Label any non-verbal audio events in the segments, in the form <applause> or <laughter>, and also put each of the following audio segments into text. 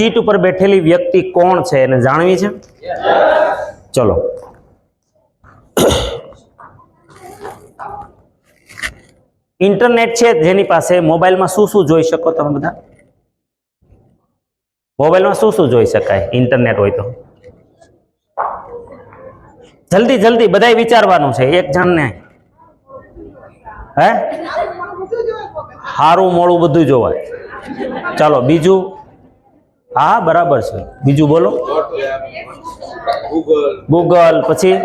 Seat ઉપર બેઠેલી વ્યક્તિ કોણ છે એને જાણવી છે? ચલો. ઇન્ટરનેટ છે જેની પાસે મોબાઈલમાં શું શું જોઈ શકો તમે બધા? મોબાઈલમાં શું શું જોઈ શકાય? ઇન્ટરનેટ હોય તો. જલ્દી જલ્દી, બધાય વિચારવાનું છે, એક જણને હે? સારું મોડું બધું જોવાય. ચાલો, બીજું. હા, બરાબર છે. બીજું બોલો. ગૂગલ પછી?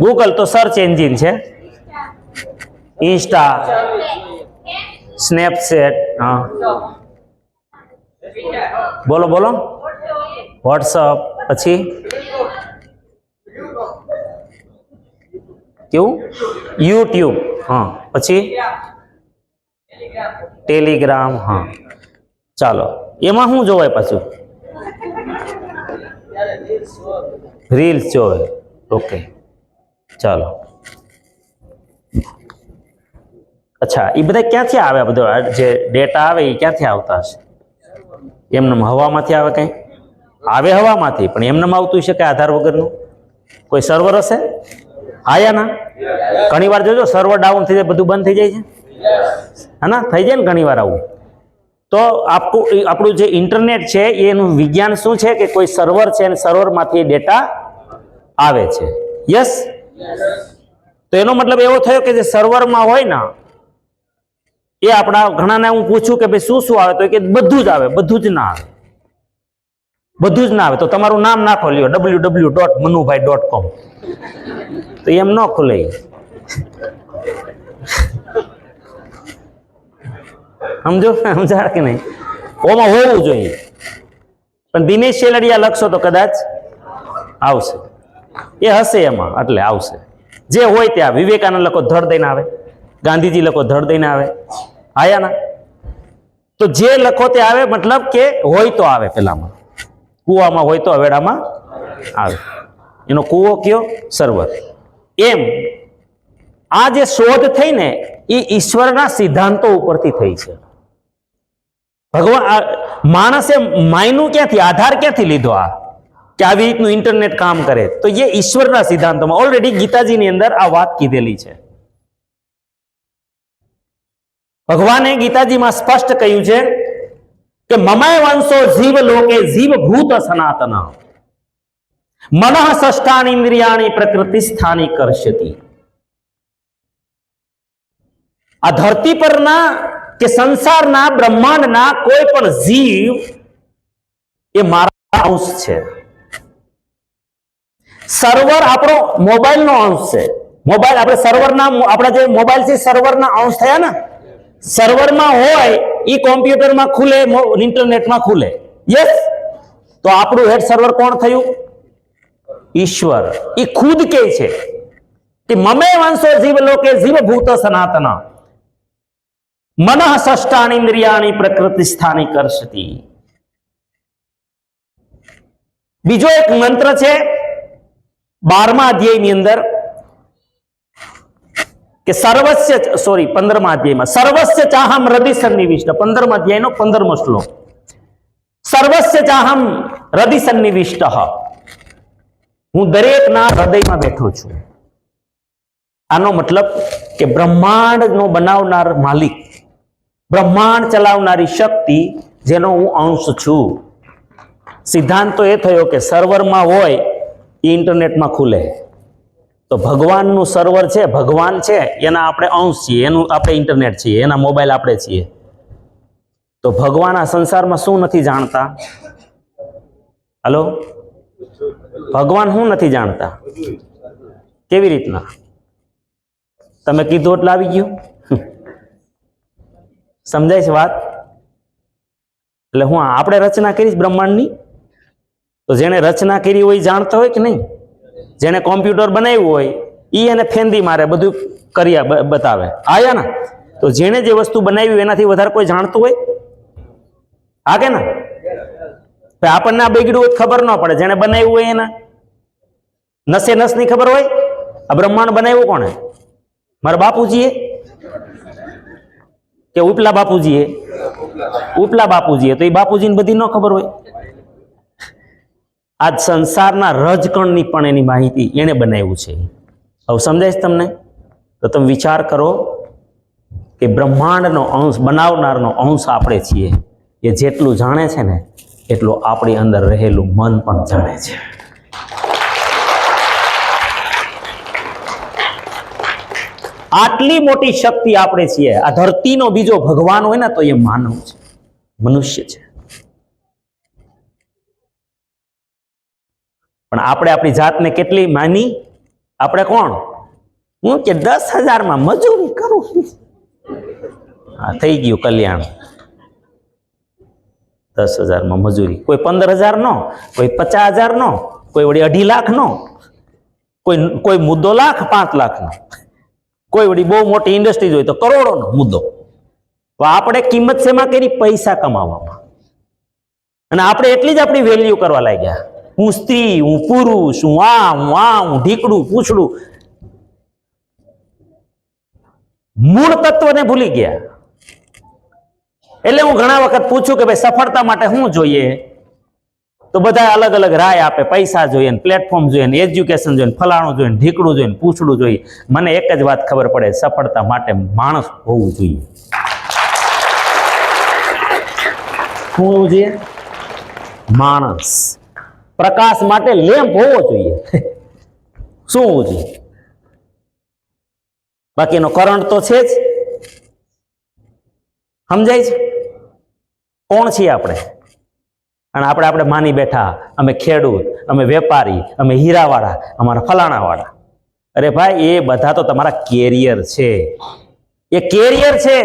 ગૂગલ તો સર્ચ એન્જિન છે. ઇન્સ્ટા સ્નેપચેટ હા. બોલો બોલો. વોટ્સઅપ પછી? કેવું? યુટ્યુબ હા, પછી? ટેલિગ્રામ હા. ચાલો, એમાં શું જોવાય પાછું? રીલ્સ જોવે. ઓકે ચાલો. અચ્છા એ બધા ક્યાંથી આવે બધો? જે ડેટા આવે એ ક્યાંથી આવતા હશે? એમને હવામાંથી આવે કંઈ? આવે હવામાંથી, પણ એમને આવતું હશે કે આધાર વગરનું? કોઈ સર્વર હશે? આયા ના? ઘણી વાર જોજો સર્વર ડાઉન થઈ જાય, બધું બંધ થઈ જાય છે? હા ના? થઈ જાય ને ઘણી વાર આવું? તો આપણું આપણું જે ઇન્ટરનેટ છે, એનું વિજ્ઞાન શું છે કે કોઈ સર્વર છે અને સર્વરમાંથી ડેટા આવે છે? યસ તો એનો મતલબ એવો થયો કે જે સર્વરમાં હોય ને, એ આપણા ઘણાને હું પૂછું કે ભાઈ શું શું આવે, તો કે બધું જ આવે, બધું જ ના આવે. બધું જ ના આવે. તો તમારું નામ ના ખોલ્યો W W dot Manubhai dot com તો એમ ન ખુલે ઈ. સમજો? સમજાડ કે નહીં? ઓમાં હોવું જોઈએ. પણ દિનેશ શેલડિયા લખશો તો કદાચ આવશે. એ હશે એમાં, એટલે આવશે. જે હોય ત્યાં. વિવેકાનંદ લખો ધડ દઈને આવે. ગાંધીજી લખો ધડ દઈને આવે. આયા ના તો જે લખો તે આવે, મતલબ કે હોય તો આવે પેલામાં. કૂવામાં હોય તો અવેડામાં આવે. એનો કૂવો કયો? સર્વર એમ. આ જે શોધ થઈ ને એ ઈશ્વરના સિદ્ધાંતો ઉપરથી થઈ છે. ભગવાન માણસે માયનું ક્યાંથી, આધાર ક્યાંથી લીધો આ? કે આવી રીતનું ઇન્ટરનેટ કામ કરે? તો એ ઈશ્વરના સિદ્ધાંતોમાં ઓલરેડી ગીતાજીની અંદર આ વાત કીધેલી છે. ભગવાને ગીતાજીમાં સ્પષ્ટ કહ્યું છે કે મમય વંશો જીવ લોકે જીવ ભૂત સનાતન. મન ષષ્ટાની ઇન્દ્રિયાની પ્રકૃતિ સ્થાની કરશતી આ ધરતી પરના કે સંસારના, બ્રહ્માંડના કોઈ પણ જીવ એ મારા અંશ છે. સર્વર આપણો મોબાઈલનો અંશ છે. મોબાઈલ આપણે સર્વરના આપણા જે મોબાઈલ છે સર્વરના અંશ થયા ને? સર્વરમાં હોય એ કોમ્પ્યુટરમાં ખુલે, મો- ઇન્ટરનેટમાં ખુલે. યસ તો આપણું હેડ સર્વર કોણ થયું? ઈશ્વર. એ ખુદ કે છે કે મમે વંશો જીવ લોકે જીવ ભૂત સનાતન મનઃ ષષ્ટાની ઇન્દ્રિયાની પ્રકૃતિ સ્થાની કરશતી. બીજો એક મંત્ર છે બારમા અધ્યાયની અંદર કે સર્વસ્ય સોરી પંદરમા અધ્યાયમાં. સર્વસ્ય ચાહમ હૃદય સન્નિવિષ્ટ પંદરમા અધ્યાયનો પંદરમો શ્લોક. સર્વસ્ય ચાહમ હૃદય સન્નિવિષ્ટ હું દરેકના હૃદયમાં બેઠો છું. આનો મતલબ કે બ્રહ્માંડનો બનાવનાર માલિક બ્રહ્માંડ ચલાવનારી શક્તિ, જેનો હું અંશ છું. સિદ્ધાંત તો એ થયો કે સર્વરમાં હોય, એ ઇન્ટરનેટમાં ખુલે. તો ભગવાનનું સર્વર છે, ભગવાન છે, એના આપણે અંશ છીએ, એનું આપણે ઇન્ટરનેટ છીએ, એના મોબાઈલ આપણે છીએ. તો ભગવાન આ સંસારમાં શું નથી જાણતા? હલો? ભગવાન શું નથી જાણતા? કેવી રીતના? તમે કીધું એટલે આવી ગયું? સમજાય છે વાત? એટલે હું આપણે રચના કરીશ બ્રહ્માંડની. તો જેણે રચના કરી હોય જાણતા હોય કે નહીં? જેણે કોમ્પ્યુટર બનાવ્યું હોય એ એને ફેંદી મારે, બધું કર્યા બતાવે. આયા ને? તો જેણે જે વસ્તુ બનાવ્યું એનાથી વધારે કોઈ જાણતું હોય? હા કે ને? આપણને આ બગડ્યું હોય ખબર ન પડે. જેણે બનાવ્યું હોય એના. નસે નસની ખબર હોય? આ બ્રહ્માંડ બનાવ્યું કોણે? મારા બાપુજીએ? કે ઉપલા બાપુજીએ? ઉપલા બાપુજીએ. તો એ બાપુજીને બધી ન ખબર હોય. આજ સંસારના રજકણની પણ એની માહિતી એણે બનાવ્યું છે. હવે સમજાય તમને? તો તમે વિચાર કરો કે બ્રહ્માંડનો અંશ, બનાવનારનો અંશ આપણે છીએ. એ જેટલું જાણે છે ને, એટલું આપણી અંદર રહેલું મન પણ જાણે છે. આટલી મોટી શક્તિ આપણે છીએ. આ ધરતીનો બીજો ભગવાન હોય ને તો એ માનવ છે. મનુષ્ય છે. પણ આપણે આપણી જાતને કેટલી માની? આપણે કોણ? હું કે દસ હજારમાં મજૂરી કરું હા, થઈ ગયું કલ્યાણ. દસ હજારમાં મજૂરી. કોઈ પંદર હજાર નો કોઈ પચાસ હજાર નો કોઈ વળી અઢી લાખ નો કોઈ કોઈ મુદ્દો લાખ, પાંચ લાખ નો કોઈ વળી બહુ મોટી ઇન્ડસ્ટ્રી હોય તો કરોડોનો મુદ્દો. તો આપણે કિંમત શેમાં કરી? પૈસા કમાવામાં. અને આપણે એટલી જ આપણી વેલ્યુ કરવા લાગ્યા. હું સ્ત્રી, હું પુરુષ, હું આ હું આ હું ઢીકડું, પૂછડું. મૂળ તત્વને ભૂલી ગયા. એટલે હું ઘણા વખત પૂછું કે ભાઈ સફળતા માટે શું જોઈએ? તો બધા અલગ અલગ રાય આપે, પૈસા જોઈએ ને પ્લેટફોર્મ જોઈએ ને એજ્યુકેશન જોઈએ ને, ફલાણું જોઈએ ને, ઢીકડું જોઈએ ને, પૂછડું જોઈએ. મને એક જ વાત ખબર પડે, સફળતા માટે માણસ હોવું જોઈએ. શું હોવું જોઈએ? માણસ. પ્રકાશ માટે લેમ્પ હોવો જોઈએ. <laughs> શું હોવું જોઈએ? બાકીનો કરંટ તો છે જ. સમજાય છે? કોણ છીએ આપણે? અને આપણે આપણે માની બેઠા, અમે ખેડૂત, અમે વેપારી, અમે હીરાવાળા, અમારા ફલાણાવાળા. અરે ભાઈ, એ બધા તો તમારા કેરિયર છે. એ કેરિયર છે.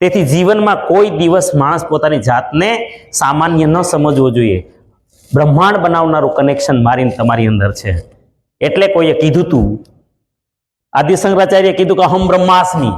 તેથી જીવનમાં કોઈ દિવસ માણસ પોતાની જાતને સામાન્ય ન સમજવો જોઈએ. બ્રહ્માંડ બનાવનારું કનેક્શન મારીને તમારી અંદર છે. એટલે કોઈએ કીધું તું આદિ શંકરાચાર્ય કીધું કે અહમ બ્રહ્માસ્મિ.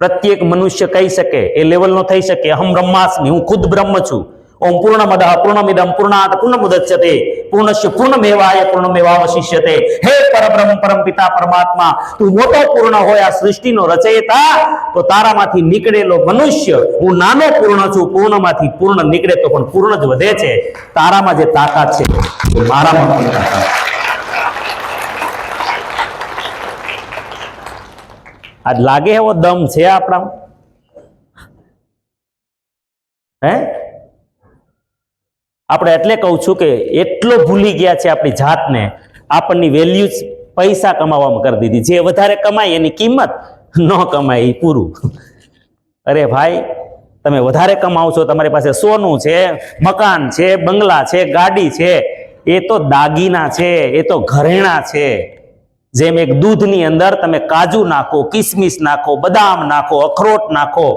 પ્રત્યેક મનુષ્ય કહી શકે, એ લેવલનો થઈ શકે. અહમ બ્રહ્માસ્મી, હું ખુદ બ્રહ્મ છું. ઓમ પૂર્ણમદ, પૂર્ણમિદમ પૂર્ણાત પૂર્ણમુદચ્યતે. પૂર્ણસ્ય, પૂર્ણમેવાય, પૂર્ણમેવાવશિષ્યતે. હે પરબ્રહ્મ, પરમ પિતા, પરમાત્મા, તું મોટો પૂર્ણ હોય આ સૃષ્ટિનો રચયિતા, તો તારામાંથી નીકળેલો મનુષ્ય, હું નાનો પૂર્ણ છું, પૂર્ણમાંથી પૂર્ણ નીકળે તો પણ પૂર્ણ જ વધે છે. તારામાં જે તાકાત છે મારામાં પણ તાકાત આજ લાગે એવો દમ છે આપણા હે? આપણે એટલે કહું છું કે એટલો ભૂલી ગયા છે આપણી જાતને, આપણની વેલ્યુ પૈસા કમાવામાં કરી દીધી. જે વધારે કમાય એની કિંમત ન કમાય એ પૂરું. અરે ભાઈ, તમે વધારે કમાવો છો, તમારી પાસે સોનું છે, મકાન છે, બંગલા છે, ગાડી છે, એ તો દાગીના છે, એ તો ઘરેણા છે. જેમ એક દૂધની અંદર તમે કાજુ નાખો, કિસમિસ નાખો, બદામ નાખો, અખરોટ નાખો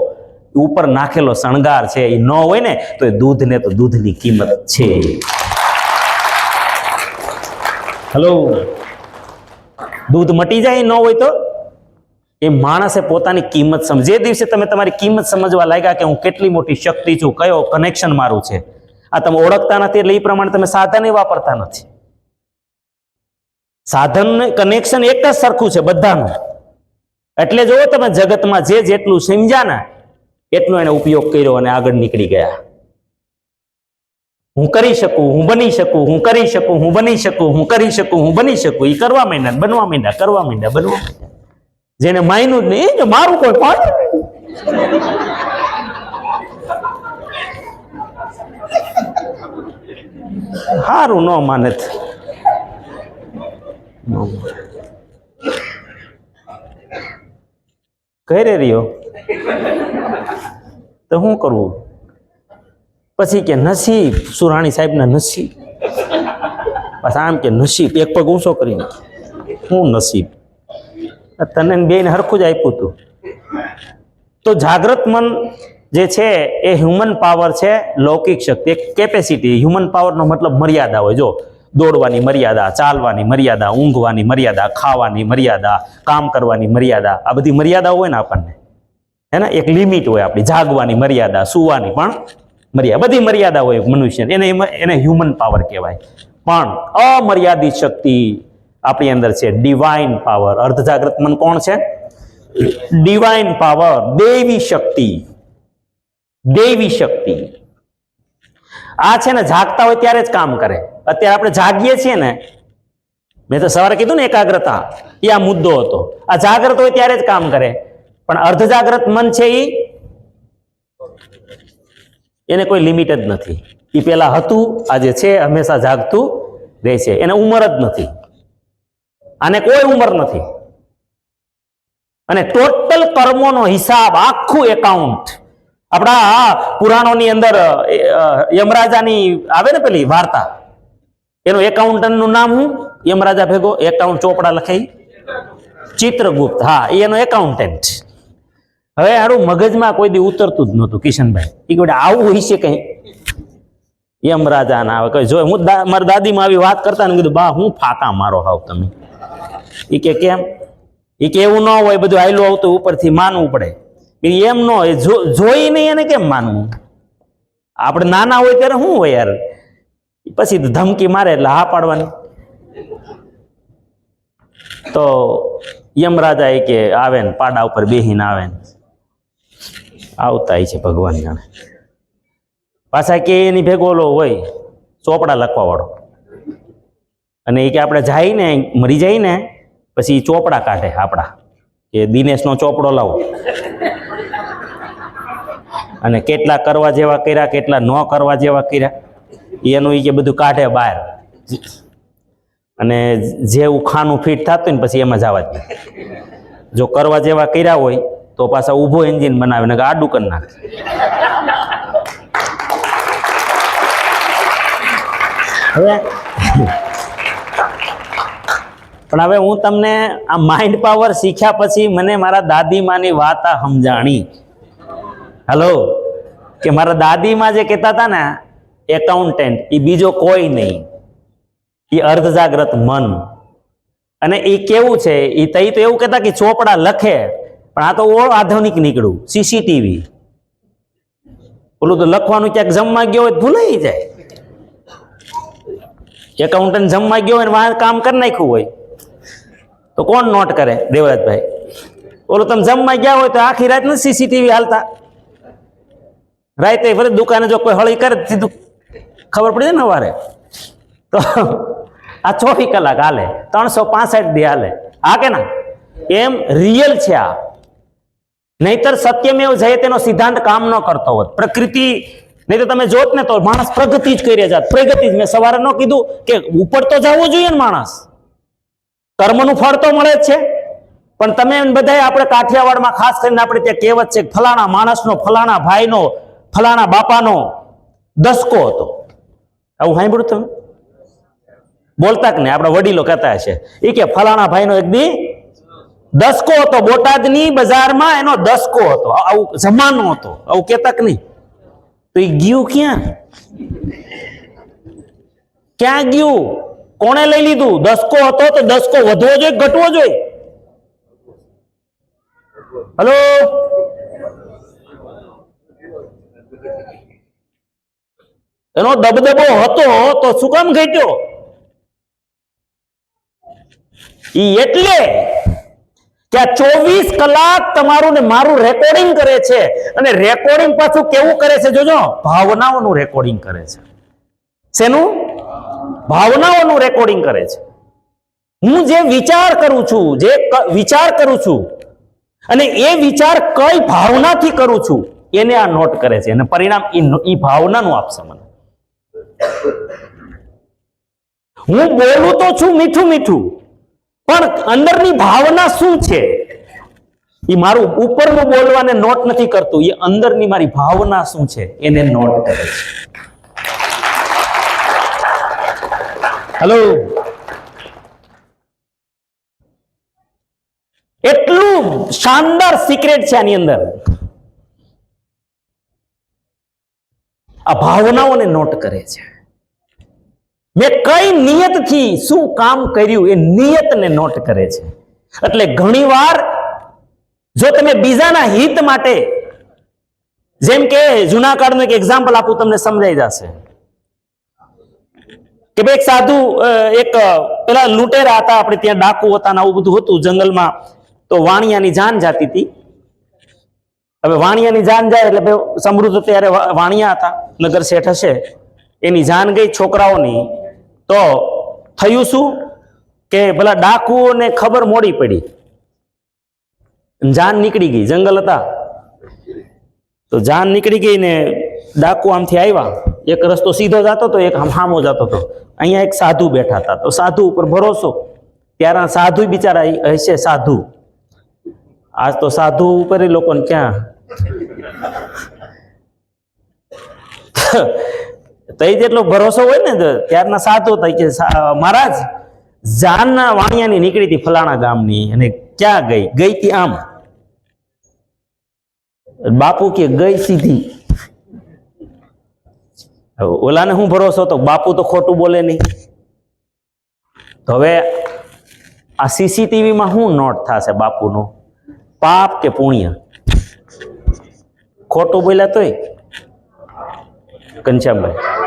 ઉપર નાખેલો શણગાર છે, એ ન હોય ને, તો એ દૂધને તો દૂધની કિંમત છે. હલો દૂધ મટી જાય ન હોય તો? એ માણસે પોતાની કિંમત સમજ દિવસે તમે તમારી કિંમત સમજવા લાગ્યા કે હું કેટલી મોટી શક્તિ છું, કયો કનેક્શન મારું છે, આ તમે ઓળખતા નથી એટલે એ પ્રમાણે તમે સાધન વાપરતા નથી. સાધન કનેક્શન એક જ સરખું છે બધાનું. એટલે જુઓ તમે જગતમાં જે જેટલું સમજ્યા ને એટલો એને ઉપયોગ કર્યો અને આગળ નીકળી ગયા. હું કરી શકું, હું બની શકું, હું કરી શકું, હું બની શકું, હું કરી શકું, હું બની શકું. એ કરવા માંડ્યા બનવા માંડ્યા, કરવા માંડ્યા, બનવા જેને માયનું જ નહીં કે મારું કોઈ પાડે સારું ન માને. ઘરે રહ્યો તો શું કરવું? પછી કે નસીબ, સુરાણી સાહેબના નસીબ. પાછા આમ કે નસીબ, એક પગ ઊંચો કરીને શું નસીબ? તને બેને હરખું જ આપ્યું હતું તો જાગ્રત મન જે છે એ હ્યુમન પાવર છે, લૌકિક શક્તિ એક કેપેસિટી હ્યુમન પાવરનો મતલબ મર્યાદા હોય. જો દોડવાની મર્યાદા, ચાલવાની મર્યાદા, ઊંઘવાની મર્યાદા, ખાવાની મર્યાદા, કામ કરવાની મર્યાદા, આ બધી મર્યાદાઓ હોય ને આપણને. હે ને એક લિમિટ હોય આપણી, જાગવાની મર્યાદા, સુવાની પણ મર્યાદા. બધી મર્યાદા હોય મનુષ્ય એને એને હ્યુમન પાવર કહેવાય. પણ અમર્યાદિત શક્તિ આપણી અંદર છે ડિવાઇન પાવર અર્ધ જાગ્રત મન કોણ છે? ડિવાઇન પાવર દેવી શક્તિ. દેવી શક્તિ. આ છે ને, જાગતા હોય ત્યારે જ કામ કરે. અત્યારે આપણે જાગીએ છીએ ને, મેં તો સવારે કીધું ને એકાગ્રતા, એ આ મુદ્દો હતો. આ જાગ્રત હોય ત્યારે જ કામ કરે. પણ અર્ધ જાગ્રત મન છે એ એને કોઈ લિમિટ જ નથી. એ પેલા હતું, આજે છે, હંમેશા જાગતું રહે છે. એને ઉંમર જ નથી. આને કોઈ ઉંમર નથી. અને ટોટલ કર્મોનો હિસાબ, આખું એકાઉન્ટ આપણા પુરાણોની અંદર યમરાજાની આવે ને પેલી વાર્તા? એનું એકાઉન્ટન્ટનું નામ હું? યમરાજા ભેગો એકાઉન્ટ ચોપડા લખાઈ. ચિત્રગુપ્ત. હા એનો એકાઉન્ટન્ટ હવે હારું, મગજમાં કોઈ દી ઉતરતું જ નહોતું, કિશનભાઈ. એ કે આવું હશે કઈ. યમરાજા ના આવે, કઈ જો હું મારા દાદીમાં આવી વાત કરતા ને કીધું, બા, હું ફાકા મારો હાવ તમે. એ કે કેમ? એ કે એવું ન હોય, બધું આયલું આવતું, ઉપરથી માનવું પડે. એમ ન હોય, જો- જોઈને એને કેમ માનવું? આપણે નાના હોય ત્યારે શું હોય યાર? પછી ધમકી મારે એટલે હા પાડવાની. તો યમરાજા એ કે આવે ને, પાડા ઉપર બેહીને આવે ને. આવતા છે ભગવાન જાણે. પાછા કે એની ભેગો ઓલો હોય, ચોપડા લખવા વાળો. અને એ કે આપણે જાય ને મરી જાય ને પછી ચોપડા કાઢે આપણા. કે દિનેશનો ચોપડો લાવો. અને કેટલા કરવા જેવા કર્યા, કેટલા ન કરવા જેવા કર્યા. એનું એ બધું કાઢે બહાર. અને જેવું ખાનું ફિટ થતું ને પછી એમાં જવા દે જો કરવા જેવા કર્યા હોય તો પાછા ઊભો એન્જિન બનાવે ને આડું કરી નાખે. હવે પણ હવે હું તમને આ માઇન્ડ પાવર શીખ્યા પછી મને મારા દાદીમાની વાત આ સમજાણી. હલો કે મારા દાદીમાં જે કહેતા હતા ને એકાઉન્ટન્ટ એ બીજો કોઈ નહીં. એ અર્ધજાગ્રત મન. અને એ કેવું છે એ તઈ તો એવું કહેતા કે ચોપડા લખે, પણ આ તો ઓળ આધુનિક નીકળ્યું સીસીટીવી ઓલું તો લખવાનું ક્યાંક જમવા ગયો હોય ભૂલાઈ જાય. એકાઉન્ટન્ટ જમવા ગયો હોય વાહન કામ કરી નાખ્યું હોય, તો કોણ નોટ કરે દેવરાજભાઈ ઓલું તમે જમવા ગયા હોય તો આખી રાત ને સીસીટીવી હાલતા. રાતે ફરી દુકાને જો કોઈ હળી કરે સીધું ખબર પડી જાય ને સવારે તો આ ચોવીસ કલાક હાલે, ત્રણસો પાસઠ દી હાલે. હા કે ના? એમ રિયલ છે આ. નહીતર સત્યમેવ જયતેનો સિદ્ધાંત કામ ન કરતો હોત. પ્રકૃતિ નહીં તો તમે જોત ને તો માણસ પ્રગતિ જ કરી જાત પ્રગતિ જ. મેં સવારે ન કીધું કે ઉપર તો જવું જોઈએ ને માણસ. કર્મનું ફળ તો મળે જ છે. પણ તમે બધા આપણે કાઠિયાવાડમાં ખાસ કરીને આપણે ત્યાં કહેવત છે ફલાણા માણસનો, ફલાણા ભાઈનો, ફલાણા બાપાનો દસકો હતો. આવું સાંભળ્યું તમે? બોલતા કે નહીં? આપણા વડીલો કહેતા હશે. એ કે ફલાણા ભાઈનો એક દી દસકો હતો. બોટાદની બજારમાં એનો દસકો હતો. આવું જમાનો હતો. આવું કેતા કે નહીં? તો એ ગયું ક્યાં? ક્યાં ગયું? કોણે લઈ લીધું? દસકો હતો તો દસકો વધવો જોઈએ ઘટવો જોઈએ? હલો? એનો દબદબો હતો તો શું કામ ઘટ્યો? ઈ એટલે કે આ ચોવીસ કલાક તમારું ને મારું રેકોર્ડિંગ કરે છે અને રેકોર્ડિંગ પાછું કેવું કરે છે જોજો? ભાવનાઓનું રેકોર્ડિંગ કરે છે. શેનું? ભાવનાઓનું રેકોર્ડિંગ કરે છે. હું જે વિચાર કરું છું, જે વિચાર કરું છું અને એ વિચાર કઈ ભાવનાથી કરું છું, એને આ નોટ કરે છે. અને પરિણામ એ ભાવનાનું આપશે મને. હું બોલું તો છું મીઠું મીઠું, પણ અંદરની ભાવના શું છે? એ મારું ઉપરનું બોલવાને નોટ નથી કરતું એ અંદરની મારી ભાવના શું છે? એને નોટ કરે છે. હેલો એટલું શાનદાર સિક્રેટ છે આની અંદર. આ ભાવનાઓને નોટ કરે છે. મેં કઈ નિયતથી શું કામ કર્યું એ નિયતને નોટ કરે છે. એટલે ઘણીવાર જો તમે બીજાના હિત માટે, જેમ કે જૂના કાળનું એક એક્ઝામ્પલ આપું, તમને સમજાઈ જશે. કે ભાઈ એક સાધુ એક પેલા લૂંટેરા હતા, આપણે ત્યાં ડાકુ હતા આવું બધું હતું જંગલમાં, તો વાણિયાની જાન જાતી હતી. હવે વાણિયાની જાન જાય એટલે ભાઈ સમૃદ્ધ ત્યારે વાણિયા હતા, નગર શેઠ હશે. એની જાન ગઈ છોકરાઓની તો થયું શું? કે ભલા ડાકુઓને ખબર મોડી પડી. જાન નીકળી ગઈ, જંગલ હતા. તો જાન નીકળી ગઈ ને ડાકુ આમથી આવ્યા. એક રસ્તો સીધો જતો તો, એક હામો જતો હતો અહીંયા એક સાધુ બેઠા હતા. તો સાધુ ઉપર ભરોસો. ત્યારે સાધુ બિચારા હશે સાધુ. આજ તો સાધુ ઉપર એ લોકોને ક્યાં? તો એ જેટલો ભરોસો હોય ને ત્યારના સાધુ હતા કે મહારાજ, જાનના વાણિયાની નીકળી હતી ફલાણા ગામની અને ક્યાં ગઈ? ગઈ હતી આમ. બાપુ કે ગઈ સીધી. ઓલાને હું ભરોસો તો બાપુ તો ખોટું બોલે નહીં. તો હવે આ સીસીટીવી માં શું નોટ થશે બાપુનો? પાપ કે પુણ્ય? ખોટું બોલ્યા તોય? ઘનશ્યામભાઈ.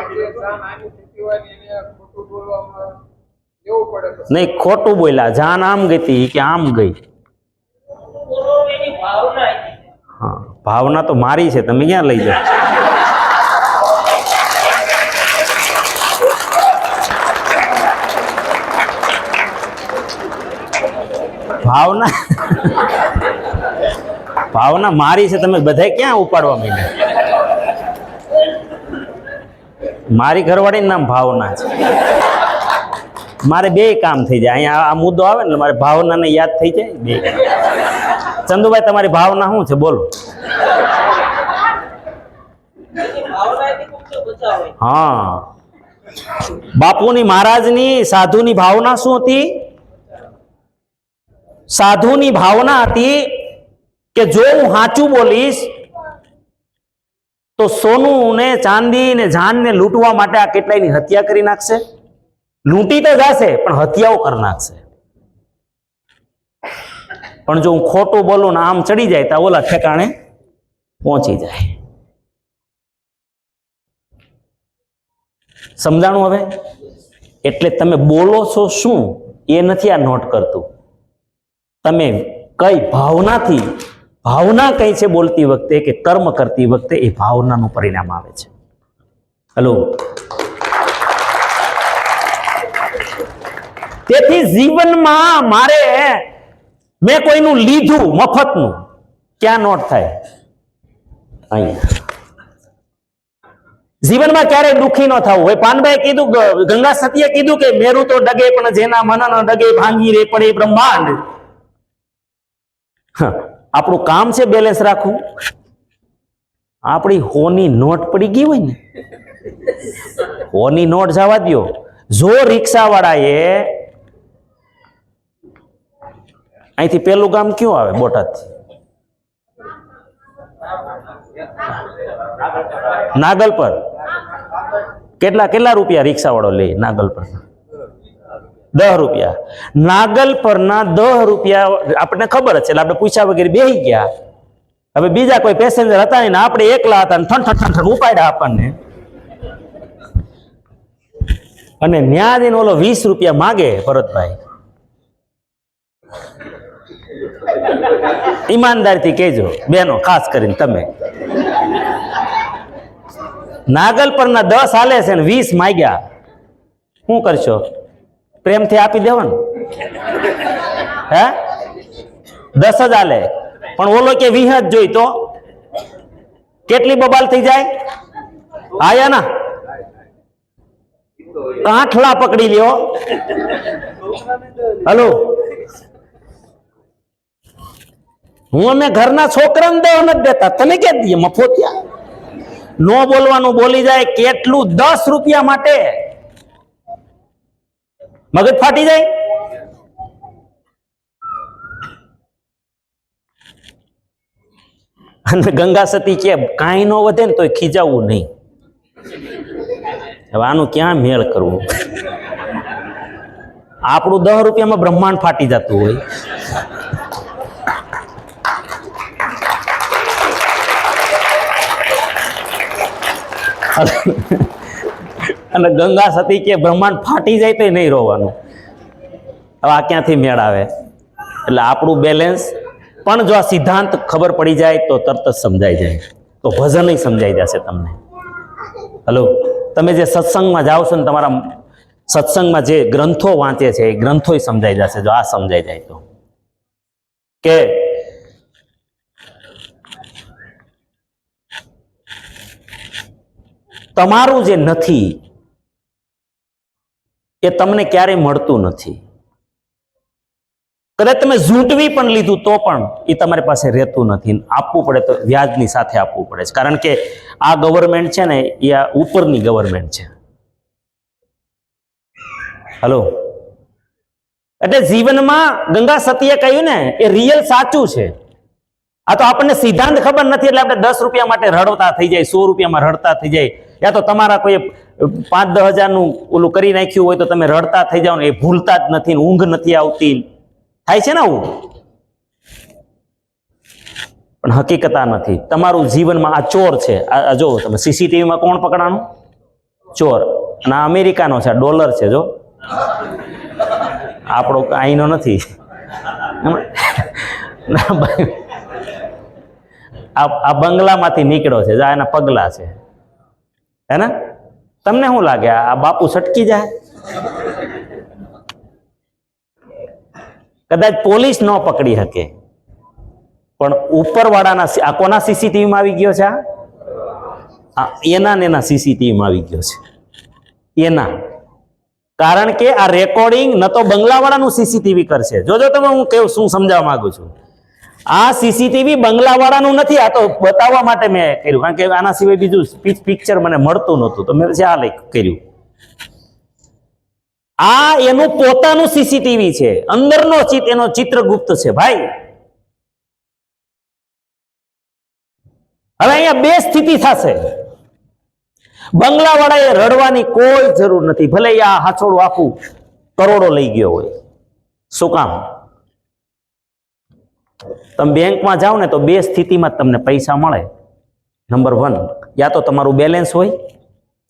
નહીં, ખોટું બોલ્યા, જાન આમ ગઈ હતી કે આમ ગઈ. હા, ભાવના તો મારી છે, તમે ક્યાં લઈ જાઓ? ભાવના ભાવના મારી છે, તમે બધા ક્યાં ઉપાડવા માંડ્યા? મારી ઘરવાળીનું નામ ભાવના છે. મારે બે કામ થઈ જાય. અહીંયા આ મુદ્દો આવે ને મારે ભાવનાને યાદ થઈ જાય બે ચંદુભાઈ, તમારી ભાવના શું છે? બોલો. હા. બાપુની મહારાજની સાધુની ભાવના શું હતી? સાધુની ભાવના હતી કે જો હું સાચું બોલીશ તો સોનું ને ચાંદી ને જાન ને લૂંટવા માટે આ કેટલાયની હત્યા કરી નાખશે? લૂંટી તો જશે, પણ હત્યાઓ કરી નાખશે. પણ જો હું ખોટું બોલું ને આમ ચડી જાય તો ઓલા ઠેકાણે પહોંચી જાય. સમજાણું હવે? એટલે તમે બોલો છો શું? એ નથી આ નોટ કરતું. તમે કઈ ભાવનાથી ભાવના કઈ છે બોલતી વખતે કે કર્મ કરતી વખતે એ ભાવનાનું પરિણામ આવે છે. હલો તેથી જીવનમાં મારે મેં કોઈનું લીધું મફતનું, ક્યાં નોટ થાય? અહીંયા. જીવનમાં ક્યારે દુઃખી ન થવું. હોય પાનભાઈ કીધું ગંગા સતીએ કીધું કે મેરું તો ડગે પણ જેના મન ડગે ભાંગી રે પડે બ્રહ્માંડ. આપણું કામ છે બેલેન્સ રાખવું. આપણી હોની નોટ પડી ગઈ હોય ને, હોની નોટ જવા દ્યો. જો રિક્ષાવાળાએ અહીંથી પેલું ગામ કયું આવે? બોટાદથી. નાગલ પર કેટલા કેટલા રૂપિયા રિક્ષાવાળો લે નાગલ પર દસ રૂપિયા. નાગલ પરના દસ રૂપિયા આપણને ખબર છે, એટલે આપણે પૂછ્યા વગેરે બેહી ગયા. હવે બીજા કોઈ પેસેન્જર હતા ને આપણે એકલા હતા ઠંડ ઠંડ ઠંડ ઉપાડ્યા આપણને. અને ન્યા જઈને ઓલો વીસ રૂપિયા માગે ભરતભાઈ. ઈમાનદારીથી કહેજો, બેનો, ખાસ કરીને તમે. નાગલ પરના દસ હાલે છે ને વીસ માગ્યા. શું કરશો? પ્રેમથી આપી દેવાનું? હે? દસ જ આલે પણ ઓલો કે વીહ જ જોઈ તો? કેટલી બબાલ થઈ જાય? આયા ના. આઠલા પકડી લ્યો. હલો. હું અમે ઘરના છોકરાને દેવા નથી દેતા. તમે કે દઈએ? મફોતિયા? નો બોલવાનું બોલી જાય. કેટલું દસ રૂપિયા માટે? મગજ ફાટી જાય? અને ગંગા સતી કે કાંઈ ન વધે ને તોય ખીજાવવું નહીં. હવે આનું ક્યાં મેળ કરવું? આપણું દસ રૂપિયામાં બ્રહ્માંડ ફાટી જતું હોય. અને ગંગા સતી કે બ્રહ્માંડ ફાટી જાય તો નહીં રોવાનું. આ ક્યાંથી મેળ આવે એટલે આપણું બેલેન્સ પણ જો આ સિદ્ધાંત ખબર પડી જાય તો તરત જ સમજાઈ જાય. તો ભજન સમજાઈ જશે તમને. હલો, તમે જે સત્સંગમાં જાઓ છો ને તમારા સત્સંગમાં જે ગ્રંથો વાંચે છે, એ ગ્રંથોય સમજાઈ જશે. જો આ સમજાઈ જાય તો. કે તમારું જે નથી એ તમને ક્યારેય મળતું નથી. કદાચ તમે ઝૂંટવી પણ લીધું તો પણ એ તમારી પાસે રહેતું નથી. આપવું પડે તો વ્યાજની સાથે આપવું પડે છે. કારણ કે આ ગવર્મેન્ટ છે ને, એ આ ઉપરની ગવર્મેન્ટ છે. હલો એટલે જીવનમાં ગંગા સતીએ કહ્યું ને, એ રિયલ સાચું છે. આ તો આપણને સિદ્ધાંત ખબર નથી, એટલે આપણે દસ રૂપિયા માટે રડતા થઈ જાય, સો રૂપિયામાં રડતા થઈ જાય. યા તો તમારા કોઈ પાંચ દસ હજારનું ઓલું કરી નાખ્યું હોય તો તમે રડતા થઈ જાઓ ને, એ ભૂલતા જ નથી ઊંઘ નથી આવતી થાય છે ને આવું? પણ હકીકત આ નથી. તમારું જીવનમાં આ ચોર છે. આ જો, તમે સીસીટીવીમાં કોણ પકડાણું? ચોર. અને આ અમેરિકાનો છે, આ ડોલર છે, જો. આપણો આઈનો નથી. આ બંગલામાંથી નીકળ્યો છે, જા, એના પગલા છે. હે ને? તમને શું લાગે? આ બાપુ સટકી જાય? કદાચ પોલીસ ન પકડી શકે. પણ ઉપરવાળાના આ કોના સીસીટીવીમાં આવી ગયો છે આ? એના ને એના સીસીટીવીમાં આવી ગયો છે. એના. કારણ કે આ રેકોર્ડિંગ ન તો બંગલાવાળાનું સીસીટીવી કરશે. જોજો તમે હું કેવું શું સમજાવવા માંગુ છું. આ સીસીટીવી બંગલાવાળાનું નથી, આ તો બતાવવા માટે મેં કર્યું, કારણ કે આના સિવાય બીજું પિક્ચર મને મળતું નહોતું, તો મેં આ લઈ કર્યું. આ એનું પોતાનું સીસીટીવી છે, અંદરનો એનો ચિત્રગુપ્ત છે, ભાઈ. હવે અહીંયા બે સ્થિતિ થશે. બંગલાવાળાએ રડવાની કોઈ જરૂર નથી, ભલે આ હાથોડું આખું કરોડો લઈ ગયો હોય. શું કામ? તમે બેંકમાં જાઓ ને તો બે સ્થિતિમાં તમને પૈસા મળે. નંબર વન યા તો તમારું બેલેન્સ હોય,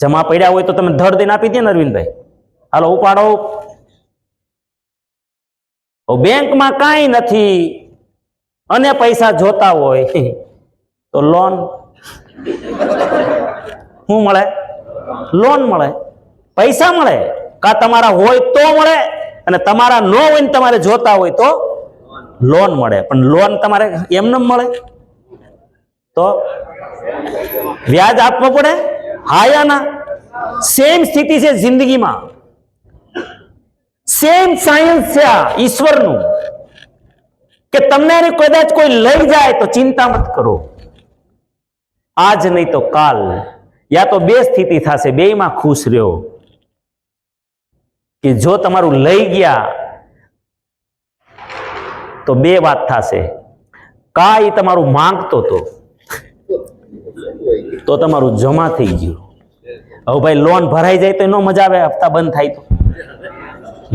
જમા પડ્યા હોય તો તમે ધડ દઈને આપી દે ને અરવિંદભાઈ. હાલો, ઉપાડો. બેંકમાં કાંઈ નથી. અને પૈસા જોતા હોય. <laughs> તો લોન શું મળે? લોન મળે. પૈસા મળે. કા તમારા હોય તો મળે. અને તમારા ન હોય ને તમારે જોતા હોય તો લોન મળે. પણ લોન તમારે એમને મળે. તો વ્યાજ આપવું પડે? હા ના. સેમ સ્થિતિ છે જિંદગીમાં. સેમ સાયન્સ છે આ ઈશ્વરનું. કે તમને કદાચ કોઈ લઈ જાય તો ચિંતા મત કરો. આજ નહીં તો કાલ. યા તો બે સ્થિતિ થશે. બેયમાં ખુશ રહ્યો. કે જો તમારું લઈ ગયા તો બે વાત થશે. કા એ તમારું માંગતો તો તો તમારું જમા થઈ ગયું. હવે ભાઈ લોન ભરાઈ જાય તો એનો મજા આવે, હપ્તા બંધ થાય તો.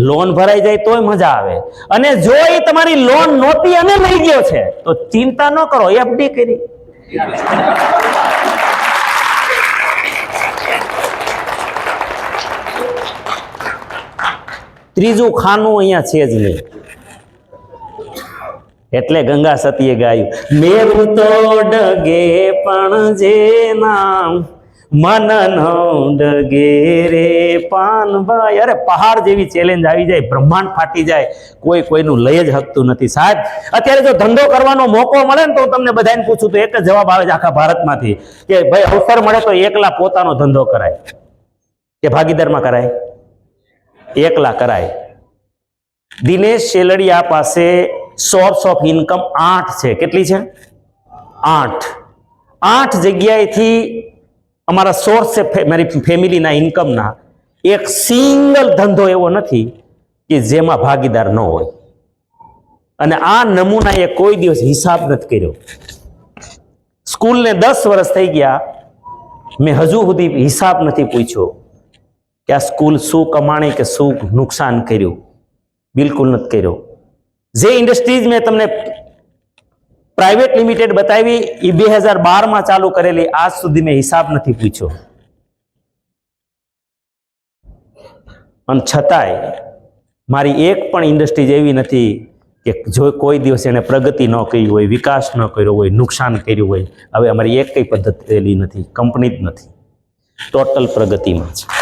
લોન ભરાઈ જાય તોય મજા આવે. અને જો એ તમારી લોન નહોતી અને લઈ ગયો છે, તો ચિંતા ન કરો એફડી કરી. ત્રીજું ખાનું અહીંયા છે જ નહીં. એટલે ગંગા સતીએ ગાયું, મેરું તો ડગે પણ જે નામ, મન ન ડગે રે પાનભાઈ અરે પહાડ જેવી ચેલેન્જ આવી જાય, બ્રહ્માંડ ફાટી જાય, કોઈ કોઈનું લઈ જ હકતું નથી. સાહેબ, અત્યારે જો ધંધો કરવાનો મોકો મળે ને તો તમને બધાને પૂછું તો એક જ જવાબ આવે છે આખા ભારતમાંથી, કે ભાઈ અવસર મળે તો એકલા પોતાનો ધંધો કરાય. કે ભાગીદારમાં કરાય? એકલા કરાય. દિનેશ શેલડિયા પાસે સોર્સ ઓફ ઇન્કમ આઠ છે. કેટલી છે? આઠ. આઠ જગ્યાએથી અમારા સોર્સ છે મારી ફેમિલીના ઇન્કમના એક સિંગલ ધંધો એવો નથી કે જેમાં ભાગીદાર ન હોય. અને આ નમૂનાએ કોઈ દિવસ હિસાબ નથી કર્યો. સ્કૂલને દસ વર્ષ થઈ ગયા. મેં હજુ સુધી હિસાબ નથી પૂછ્યો કે આ સ્કૂલ શું કમાણી કે શું નુકસાન કર્યું. બિલકુલ નથી કર્યો. જે ઇન્ડસ્ટ્રીઝ મેં તમને પ્રાઇવેટ લિમિટેડ બતાવી, એ બે હજાર બારમાં ચાલુ કરેલી, આજ સુધી મેં હિસાબ નથી પૂછ્યો. અને છતાંય, મારી એક પણ ઇન્ડસ્ટ્રીઝ એવી નથી કે જો કોઈ દિવસ એને પ્રગતિ ન કરી હોય, વિકાસ ન કર્યો હોય, નુકસાન કર્યું હોય, હવે અમારી એક કઈ પદ્ધતિ નથી, કંપની જ નથી. ટોટલ પ્રગતિમાં છે.